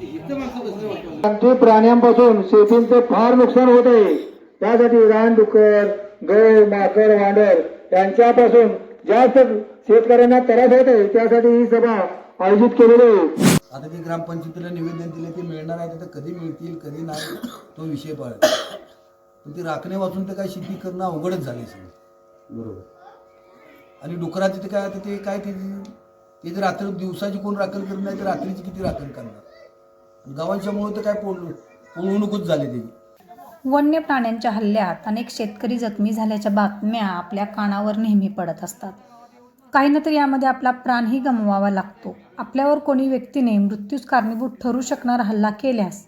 ते प्राण्यांपासून शेतींचे फार नुकसान होत आहे. त्यासाठी रानडुक्कर गौ माकड वांडर यांच्यापासून जास्त शेतकऱ्यांना त्रास होत आहे. त्यासाठी ही सभा आयोजित केलेली आहे. आता ते ग्रामपंचायतीला निवेदन दिले ते मिळणार आहे तर कधी मिळतील कधी नाही तो विषय पाळ पण ते राखणे वाचून तर काय शेती करणं अवघडच झाले सगळं. बरोबर. आणि डुकराचे ते काय आता ते काय ते ते जर रात्र दिवसाची कोण राखण नाही तर रात्रीची किती राखण करणार? गावांच्यामुळे तर काय पोळ पोळवणूकच झाली त्याची वन्य प्राण्यांच्या हल्ल्यात अनेक शेतकरी जखमी झाल्याच्या बातम्या आपल्या कानावर नेहमी पडत असतात. काही ना तरी यामध्ये आपला प्राणही गमवावा लागतो. आपल्यावर कोणी व्यक्तीने मृत्यूस कारणीभूत ठरू शकणारा हल्ला केल्यास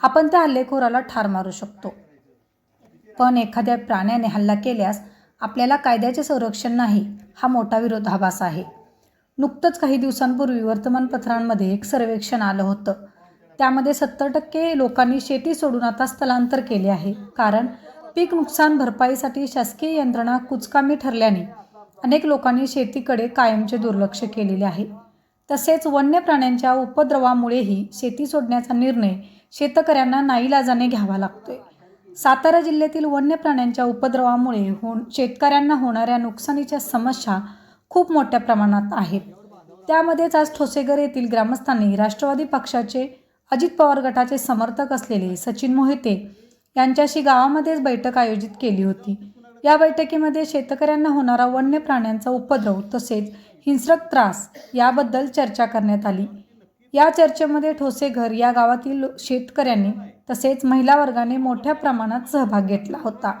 आपण त्या हल्लेखोराला ठार मारू शकतो. पण एखाद्या प्राण्याने हल्ला केल्यास आपल्याला कायद्याचे संरक्षण नाही हा मोठा विरोधाभास आहे. नुकतंच काही दिवसांपूर्वी वर्तमानपत्रांमध्ये एक सर्वेक्षण आलं होतं. त्यामध्ये सत्तर टक्के लोकांनी शेती सोडून आता स्थलांतर केले आहे. कारण पीक नुकसान भरपाईसाठी शासकीय यंत्रणा कुचकामी ठरल्याने अनेक लोकांनी शेतीकडे कायमचे दुर्लक्ष केलेले आहे. तसेच वन्य प्राण्यांच्या उपद्रवामुळेही शेती सोडण्याचा निर्णय शेतकऱ्यांना नाईलाजाने घ्यावा लागतोय. सातारा जिल्ह्यातील वन्य प्राण्यांच्या उपद्रवामुळे हो शेतकऱ्यांना होणाऱ्या नुकसानीच्या समस्या खूप मोठ्या प्रमाणात आहेत. त्यामध्येच आज ठोसेघर येथील ग्रामस्थांनी राष्ट्रवादी पक्षाचे अजित पवार गटाचे समर्थक असलेले सचिन मोहिते यांच्याशी गावामध्येच बैठक आयोजित केली होती. या बैठकीमध्ये शेतकऱ्यांना होणारा वन्य प्राण्यांचा उपद्रव तसेच हिंस्रक त्रास याबद्दल चर्चा करण्यात आली. या चर्चेमध्ये ठोसेघर या गावातील शेतकऱ्यांनी तसेच महिला वर्गाने मोठ्या प्रमाणात सहभाग घेतला होता.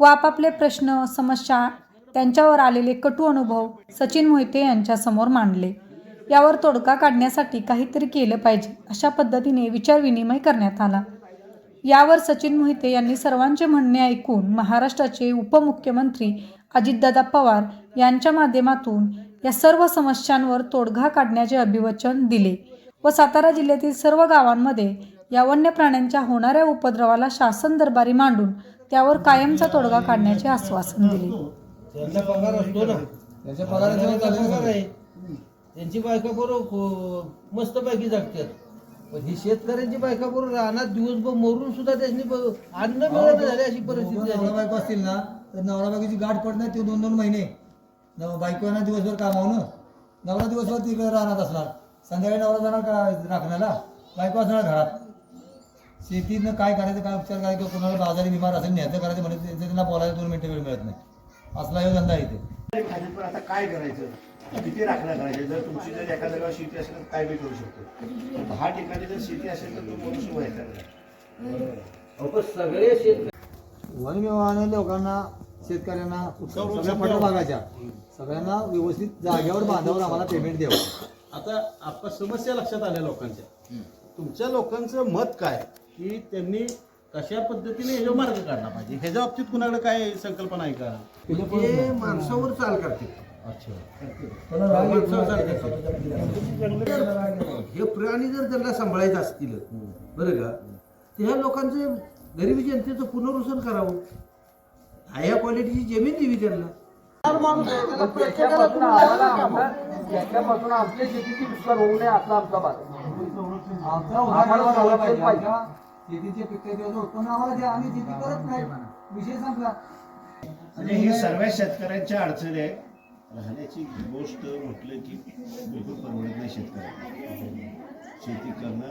व आपापले प्रश्न समस्या त्यांच्यावर आलेले कटू अनुभव सचिन मोहिते यांच्यासमोर मांडले. यावर तोडगा काढण्यासाठी काहीतरी केलं पाहिजे अशा पद्धतीने विचारविनिमय करण्यात आला. यावर सचिन मोहिते यांनी सर्वांचे म्हणणे ऐकून महाराष्ट्राचे उपमुख्यमंत्री अजितदादा पवार यांच्या माध्यमातून या सर्व समस्यांवर तोडगा काढण्याचे अभिवचन दिले व सातारा जिल्ह्यातील सर्व गावांमध्ये या वन्य प्राण्यांच्या होणाऱ्या उपद्रवाला शासन दरबारी मांडून त्यावर कायमचा तोडगा काढण्याचे आश्वासन दिले. त्यांचा बायका बरोबर मस्त पैकी जगतात. पण ही शेतकऱ्यांची बायका बरोबर रानात दिवसभर मरून सुद्धा त्यांनी अन्न मिळत झाले अशी परिस्थिती नवरा झाली. बायको असतील ना तर नवरा बायकोची गाठ पडत नाही ते दोन दोन महिने. नव बायकोना दिवसभर कामावून नवरा दिवसभर तिकडे राहणार असणार. संध्याकाळी नवरा जाणार का राखण्याला? बायको असणार घरात. शेतीनं काय करायचं काय उपचार करायचं कोणाला आजारी बिमार असेल न्यायचं करायचं म्हणजे त्यांचं त्यांना बोलायला दोन मिनिटं वेळ मिळत नाही. असला हे धंदा आहे इथे आता काय करायचं? किती राखणं करायचं जर तुमची जर एका जागेवर शेती असेल तर काय बी करू शकतो. दहा ठिकाणी जर शेती असेल तर तो मनुष्य व्हायचा सगळे शेतकरी वन विभागाने लोकांना शेतकऱ्यांना सगळ्या फटा भागाच्या सगळ्यांना व्यवस्थित जागेवर बांधावर आम्हाला पेमेंट द्यावं. आता आपण समस्या लक्षात आल्या लोकांच्या. तुमच्या लोकांचं मत काय? की त्यांनी कशा पद्धतीने ह्याचा मार्ग काढला पाहिजे? ह्याच्या बाबतीत कुणाकडे काय संकल्पना आहे का? ते माणसावर चाल करते हे प्राणी जर त्यांना सांभाळायचं असतील बरं का? तर ह्या लोकांचं गरिबी जनतेचं पुनर्वसन करावं. ह्या क्वालिटीची जमीन दिवी त्यांना. त्याच्यापासून आपल्या शेतीची नुकसान होऊ नये असा आमचा भाग. शेतीचे पिकाचे उत्पन्न आम्हाला द्या आम्ही शेती करत नाही. विषय संपला. म्हणजे ही सर्व शेतकऱ्यांच्या अडचणी आहे राहण्याची गोष्ट म्हटलं की बिलकुल परवडत नाही शेतकऱ्यांना. शेती करणं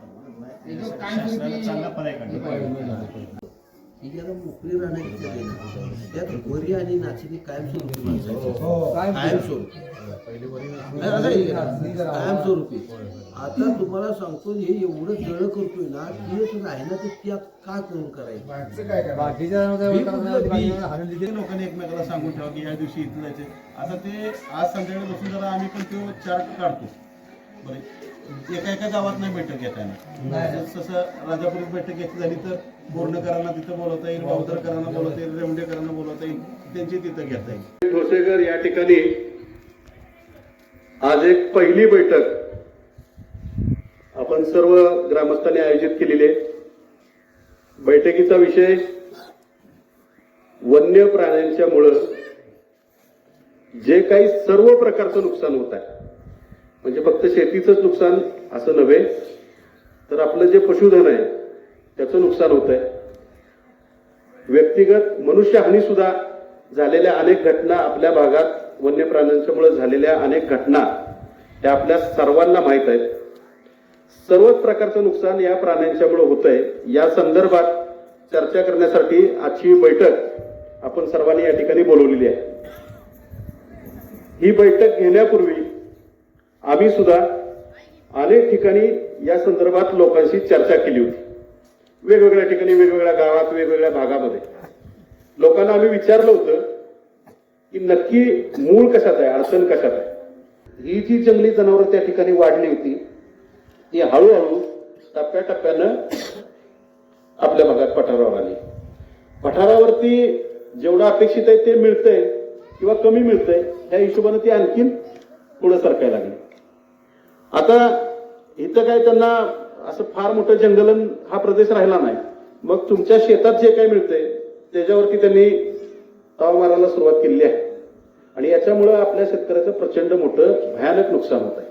परवडत नाही. शासनाला चांगला पर्याय काढला मोकळी राहण्याची त्यात वरी आणि नाचणी कायमस्वरूपी माणसाची आता तुम्हाला सांगतो हे एवढं जळ करतोय ना तेच राहिना ते त्यात का करून करायचं? बाकीच्या ते लोकांनी एकमेकाला सांगून ठेवा की या दिवशी इथं जायचे. आता ते आज संध्याकाळी बसून जरा आम्ही पण तो चार्ट काढतो. बरे. एका एका गावात नाही बैठक घेता येणार तसं राजापुरीत बैठक घेतली झाली तर बोर्णकरांना तिथं बोलवता येईल बावधरकरांना बोलवता येईल रेवंडेकरांना बोलवता येईल त्यांची तिथं घेता येईल. ठोसेकर या ठिकाणी आज एक पहिली बैठक आपण सर्व ग्रामस्थांनी आयोजित केलेली आहे. बैठकीचा विषय वन्य प्राण्यांच्या मुळे. जे काही सर्व प्रकारचं नुकसान होत आहे म्हणजे फक्त शेतीचंच नुकसान असं नव्हे तर आपलं जे पशुधन आहे त्याचं नुकसान होत आहे व्यक्तिगत मनुष्यहानी सुद्धा झालेल्या अनेक घटना आपल्या भागात वन्य प्राण्यांच्यामुळे झालेल्या अनेक घटना त्या आपल्या सर्वांना माहीत आहेत. सर्वच प्रकारचं नुकसान या प्राण्यांच्यामुळे होत आहे या संदर्भात चर्चा करण्यासाठी आजची बैठक आपण सर्वांनी या ठिकाणी बोलवलेली आहे. ही बैठक घेण्यापूर्वी आम्ही सुद्धा अनेक ठिकाणी या संदर्भात लोकांशी चर्चा केली होती. वेगवेगळ्या ठिकाणी वेगवेगळ्या गावात वेगवेगळ्या भागामध्ये. लोकांना आम्ही विचारलं होतं की नक्की मूळ कशात आहे अडचण कशात आहे? ही जी जंगली जनावरं त्या ठिकाणी वाढली होती ती हळूहळू टप्प्याटप्प्यानं आपल्या भागात पठारावर आली. पठारावरती जेवढं अपेक्षित आहे ते मिळतंय किंवा कमी मिळतंय त्या हिशोबानं ती आणखीन पुढे सरकायला लागली. आता इथं काय त्यांना असं फार मोठं जंगलन हा प्रदेश राहिला नाही. मग तुमच्या शेतात जे काही मिळतंय त्याच्यावरती त्यांनी ताव मारायला सुरुवात केलेली आहे. आणि याच्यामुळं आपल्या शेतकऱ्याचं प्रचंड मोठं भयानक नुकसान होत आहे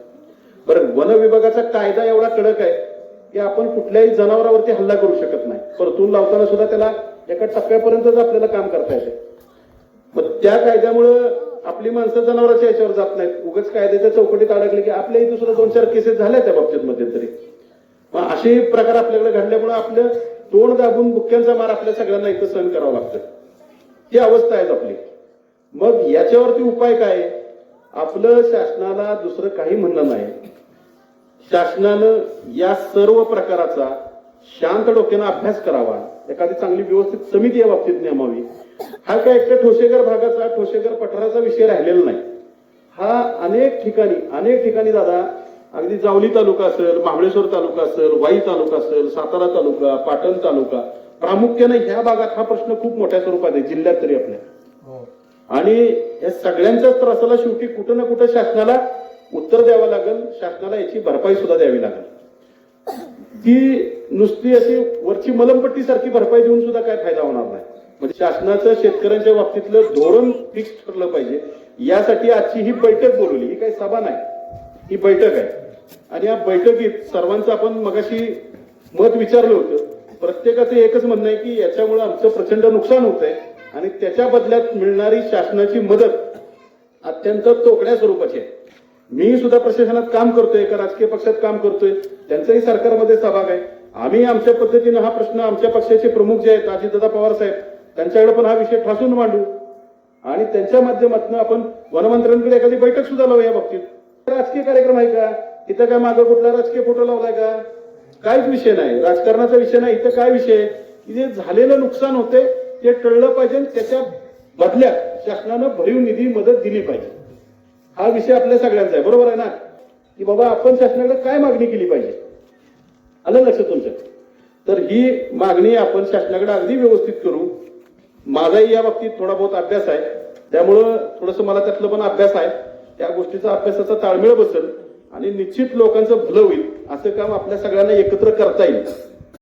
बरं वन विभागाचा कायदा एवढा कडक आहे की आपण कुठल्याही जनावरावरती हल्ला करू शकत नाही. परतून लावताना सुद्धा त्याला एका टप्प्यापर्यंतच आपल्याला काम करता येते मग त्या कायद्यामुळं आपली माणसं जनावरांच्या याच्यावर जात नाहीत. उगच कायद्याच्या चौकटीत अडकले की आपल्याही दुसरं दोन चार केसेस झाल्या त्या बाबतीत मध्यंतरी मग असे प्रकार आपल्याकडे घडल्यामुळे आपलं तोंड दाबून बुक्क्यांचा मार आपल्या सगळ्यांना इथं सहन करावं लागतं ही अवस्था आहेत आपली. मग याच्यावरती उपाय काय? आपलं शासनाला दुसरं काही म्हणणं नाही. शासनानं या सर्व प्रकाराचा शांत डोक्यानं अभ्यास करावा. एखादी चांगली व्यवस्थित समिती या बाबतीत नेमावी. हा काय एकट्या ठोसेकर भागाचा ठोसेकर पठाराचा विषय राहिलेला नाही. हा अनेक ठिकाणी अनेक ठिकाणी दादा अगदी जावली तालुका असेल महाबळेश्वर तालुका असेल वाई तालुका असेल सातारा तालुका पाटण तालुका प्रामुख्याने ह्या भागात हा प्रश्न खूप मोठ्या स्वरूपात आहे जिल्ह्यात तरी आपल्या. आणि या सगळ्यांच्याच त्रासाला शेवटी कुठं ना कुठं शासनाला उत्तर द्यावं लागेल शासनाला याची भरपाई सुद्धा द्यावी लागेल. ती नुसती अशी वरची मलमपट्टी सारखी भरपाई देऊन सुद्धा काय फायदा होणार नाही. म्हणजे शासनाचं शेतकऱ्यांच्या बाबतीतलं धोरण फिक्स ठरलं पाहिजे. यासाठी आजची ही बैठक बोलवली. ही काही सभा नाही. ही बैठक आहे. आणि या बैठकीत सर्वांचं आपण मगाशी मत विचारलं होतं. प्रत्येकाचं एकच म्हणणं आहे की याच्यामुळे आमचं प्रचंड नुकसान होत आहे. आणि त्याच्या बदल्यात मिळणारी शासनाची मदत अत्यंत तोकड्या स्वरूपाची आहे. मी सुद्धा प्रशासनात काम करतोय एका राजकीय पक्षात काम करतोय. त्यांचाही सरकारमध्ये सहभाग आहे. आम्ही आमच्या पद्धतीनं हा प्रश्न आमच्या पक्षाचे प्रमुख जे आहेत अजितदादा पवार साहेब त्यांच्याकडे पण हा विषय ठासून मांडू. आणि त्यांच्या माध्यमातून आपण वनमंत्र्यांकडे एखादी बैठक सुद्धा लावू या बाबतीत. राजकीय कार्यक्रम आहे का? इथं काय मागं कुठला राजकीय फोटो लावलाय का? काहीच विषय नाही. राजकारणाचा विषय नाही. इथं काय विषय की जे झालेलं नुकसान होते ते टळलं पाहिजे आणि त्याच्या बदल्यात शासनानं भरीव निधी मदत दिली पाहिजे. हा विषय आपल्या सगळ्यांचा आहे. बरोबर आहे ना? की बाबा आपण शासनाकडे काय मागणी केली पाहिजे? आलं लक्षात तुमच्या तर ही मागणी आपण शासनाकडे अगदी व्यवस्थित करू. माझाही या बाबतीत थोडा बहुत अभ्यास आहे. त्यामुळं थोडंसं मला त्यातलं पण अभ्यास आहे. त्या गोष्टीचा अभ्यासाचा ताळमेळ बसेल आणि निश्चित लोकांचं भलं होईल असं काम आपल्या सगळ्यांना एकत्र करता येईल.